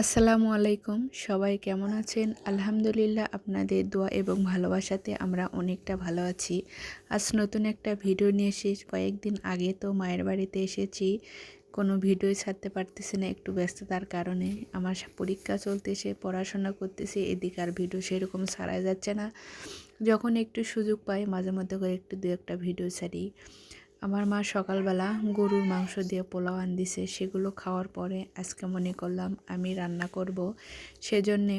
আসসালামু আলাইকুম। সবাই কেমন আছেন? আলহামদুলিল্লাহ আপনাদের দোয়া এবং ভালোবাসাতে আমরা অনেকটা ভালো আছি। আজ নতুন একটা ভিডিও নিয়ে এসে কয়েকদিন আগে তো মায়ের বাড়িতে এসেছি। কোনো ভিডিও ছাড়তে পারতেছি না একটু ব্যস্ততার কারণে। আমার পরীক্ষা চলতেছে, পড়াশোনা করতেছে, এদিকে আর ভিডিও সেরকম ছাড়া যাচ্ছে না। যখন একটু সুযোগ পাই, মাঝে মধ্যে করে একটু দু একটা ভিডিও ছাড়ি। আমার মা সকালবেলা গরুর মাংস দিয়ে পোলাও আন দিছে সেগুলো খাওয়ার পরে আজকে মনে করলাম আমি রান্না করব। সেজন্যে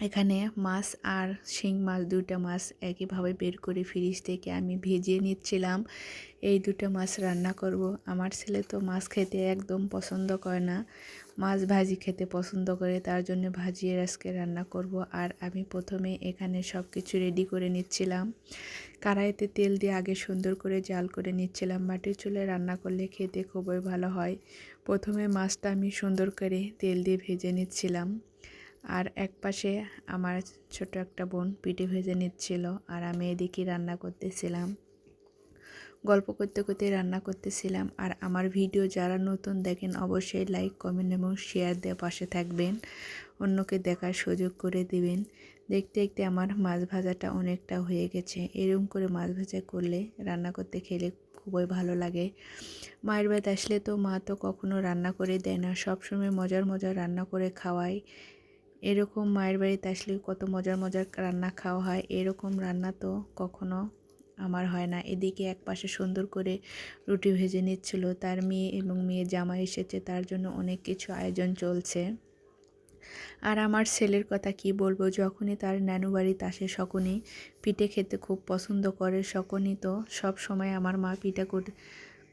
এখানে মাছ আর শিং মাছ দুইটা মাছ একইভাবে বের করে ফ্রিজ থেকে আমি ভিজিয়ে নিচ্ছিলাম। এই দুটো মাছ রান্না করব। আমার ছেলে তো মাছ খেতে একদম পছন্দ করে না। মাছ ভাজি খেতে পছন্দ করে, তার জন্য ভাজিয়ে আজকে রান্না করব। আর আমি প্রথমে এখানে সব কিছু রেডি করে নিচ্ছিলাম। কড়াইতে তেল দিয়ে আগে সুন্দর করে জাল করে নিচ্ছিলাম। মাটির চুলে রান্না করলে খেতে খুবই ভালো হয়। প্রথমে মাছটা আমি সুন্দর করে তেল দিয়ে ভেজে নিচ্ছিলাম। আর এক পাশে আমার ছোট একটা বোন পিঠে ভেজে নিচ্ছিল আর আমি এদিকে রান্না করতেছিলাম। গল্প করতে করতে রান্না করতেছিলাম আর আমার ভিডিও যারা নতুন দেখেন অবশ্যই লাইক কমেন্ট এবং শেয়ার দিয়ে পাশে থাকবেন। অন্যকে দেখার সুযোগ করে দিবেন। দেখতে দেখতে আমার মাছ ভাজাটা অনেকটা হয়ে গেছে। এরকম করে মাছ ভাজা করলে, রান্না করতে খেলে খুবই ভালো লাগে। মায়ের বাড়িতে আসলে তো মা তো কখনো রান্না করে দেয় না। সবসময় মজার মজার রান্না করে খাওয়ায়। এরকম মায়ের বাড়িতে আসলে কত মজার মজার রান্না খাওয়া হয়, এরকম রান্না তো কখনো আমার হয় না। এদিকে এক পাশে সুন্দর করে রুটি ভেজে নিচ্ছিল তার মেয়ে এবং মেয়ে জামা এসেছে, তার জন্য অনেক কিছু আয়োজন চলছে। আর আমার ছেলের কথা কি বলব, যখনই তার নানু বাড়িতে আসে সকনই পিঠে খেতে খুব পছন্দ করে সকনই তো সব সময় আমার মা পিঠা করে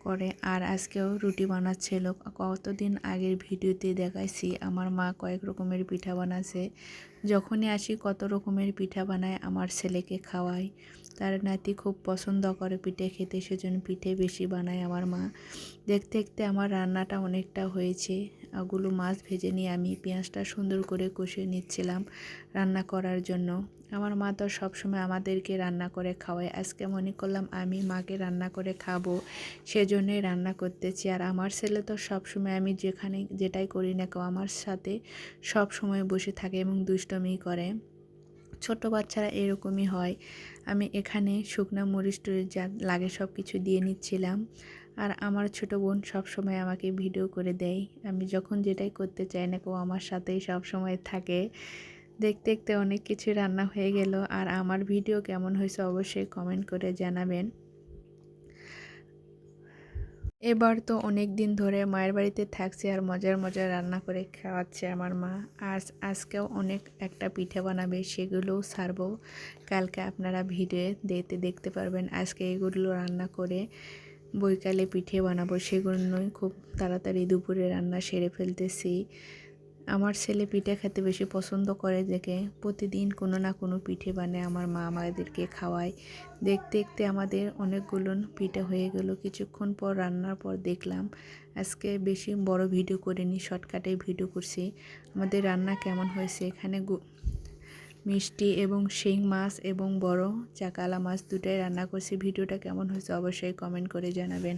করে। আর আজকেও রুটি বানাচ্ছিল। কতদিন আগের ভিডিওতে দেখাইছি, আমার মা কয়েক রকমের পিঠা বানাচ্ছে যখনই আসি কত রকমের পিঠা বানায় আমার ছেলেকে খাওয়াই। তার নাতি খুব পছন্দ করে পিঠে খেতে, সেজন্য পিঠে বেশি বানায় আমার মা। দেখতে দেখতে আমার রান্নাটা অনেকটা হয়েছে। ওগুলো মাছ ভেজে নিয়ে আমি পেঁয়াজটা সুন্দর করে কষিয়ে নিচ্ছিলাম রান্না করার জন্য। আমার মা তো সবসময় আমাদেরকে রান্না করে খাওয়ায়। আজকে মনে করলাম আমি মাকে রান্না করে খাব, সেজন্যই রান্না করতেছি। আর আমার ছেলে তো সবসময় আমি যেখানে যেটাই করি না কেউ আমার সাথে সব সময় বসে থাকে এবং দুষ্টমি করে। ছোট বাচ্চারা এরকমই হয়। আমি এখানে শুকনা মরিচ টরিচ যা লাগে সব কিছু দিয়ে নিচ্ছিলাম। আর আমার ছোট বোন সব সময় আমাকে ভিডিও করে দেয়। আমি যখন যেটাই করতে চাই না কেউ আমার সাথেই সব সময় থাকে। দেখতে দেখতে অনেক কিছু রান্না হয়ে গেল। আর আমার ভিডিও কেমন হয়েছে অবশ্যই কমেন্ট করে জানাবেন। এবার তো অনেক দিন ধরে মায়ের বাড়িতে থাকছি আর মজার মজার রান্না করে খাওয়াচ্ছে আমার মা। আর আজকেও অনেক একটা পিঠে বানাবে, সেগুলোও সারবো। কালকে আপনারা ভিডিও দেখতে দেখতে পারবেন আজকে এগুলো রান্না করে বৈকালে পিঠে বানাবো সেগুলোই খুব তাড়াতাড়ি দুপুরে রান্না সেরে ফেলতেছি। আমার ছেলে পিঠে খেতে বেশি পছন্দ করে দেখে। প্রতিদিন কোনো না কোনো পিঠে বানায় আমার মা আমাদেরকে খাওয়ায়। দেখতে দেখতে আমাদের অনেকগুলো পিঠে হয়ে গেল। কিছুক্ষণ পর রান্নার পর দেখলাম, আজকে বেশি বড় ভিডিও করিনি, শর্টকাটে ভিডিও করছি। আমাদের রান্না কেমন হয়েছে? এখানে মিষ্টি এবং শিং মাছ এবং বড় চাকালা মাছ দুটাই রান্না করছি। ভিডিওটা কেমন হয়েছে অবশ্যই কমেন্ট করে জানাবেন।